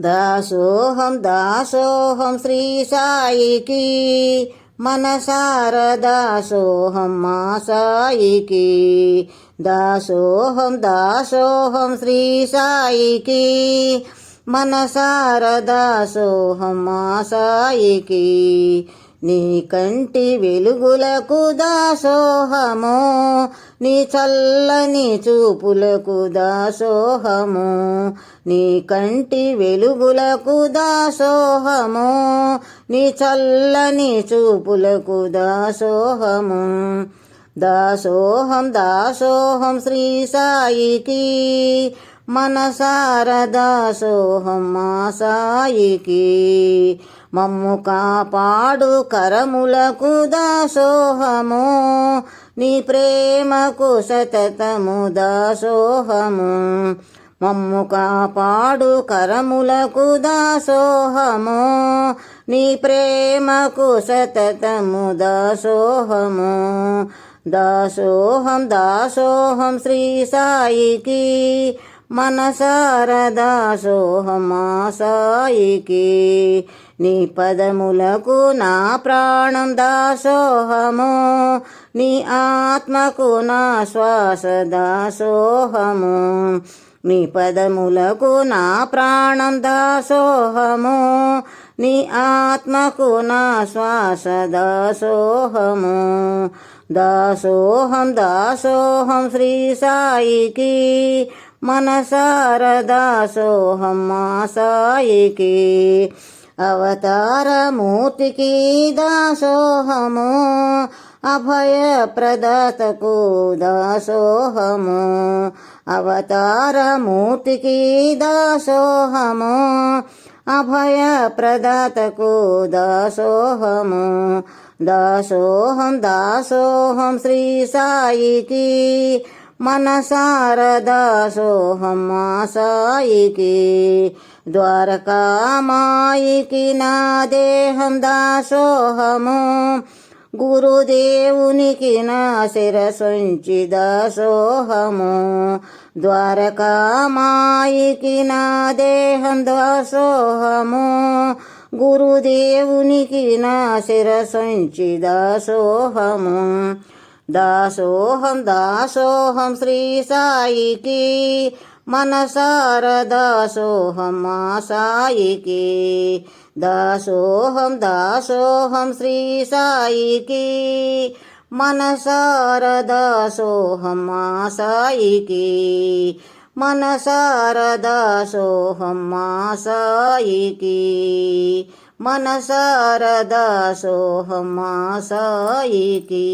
दासोऽहं दासोऽहं श्रीसायिकी मनसार दासोहम मासायिकी दासोऽहं दासोऽहं श्रीसायिकी मनसार साई की। నీ కంటి వెలుగులకు దాసోహము నీ చల్లని చూపులకు దాసోహము నీ కంటి వెలుగులకు దాసోహము నీ చల్లని చూపులకు దాసోహము. దాసోహం దాసోహం శ్రీ సాయికి మనసారదా దాసోహం సాయికి మమ్ము కాపాడు కరములకు దాసోహము. నీ ప్రేమకు సతతము దాసోహము. మమ్ము కాపాడు కరములకు దాసోహము. నీ ప్రేమకు సతతము దాసోహము. దాసోహం దాసోహం శ్రీ సాయికి. మనసారదా దాసోహం సాయికి నీ పదములకు నా ప్రాణం దాసోహము. నీ ఆత్మకు నా శ్వాస దాసోహము. నీ పదములకు నా ప్రాణం దాసోహము. నీ ఆత్మకు నా శ్వాస దాసోహము. దాసోహం దాసోహం శ్రీ సాయికి. मन सारदासोहम के अवतार मूर्ति की दासोहम अभय प्रदत को दासोहम अवतार मूर्ति की दासोहम अभय प्रदत को दासोहम दासोहम दासोहम श्री साई की దాసోహము దాసోహం సాయికి ద్వారకామాయికి నా దేహం దాసోహము. గురుదేవునికి నా శిరసుంచి దాసోహము. ద్వారకామాయికి నా దేహం దాసోహము. గురుదేవునికి నా శిరసుంచి దాసోహము. दासोहम दासोहम श्री साई की। मन सार दासोहम मा साई की। दासोहम दासोहम श्री साई की। मन सार दासोहम मा साई की। मन सार दासोहम मा साई की। मन सारदा सोहमा सायिकी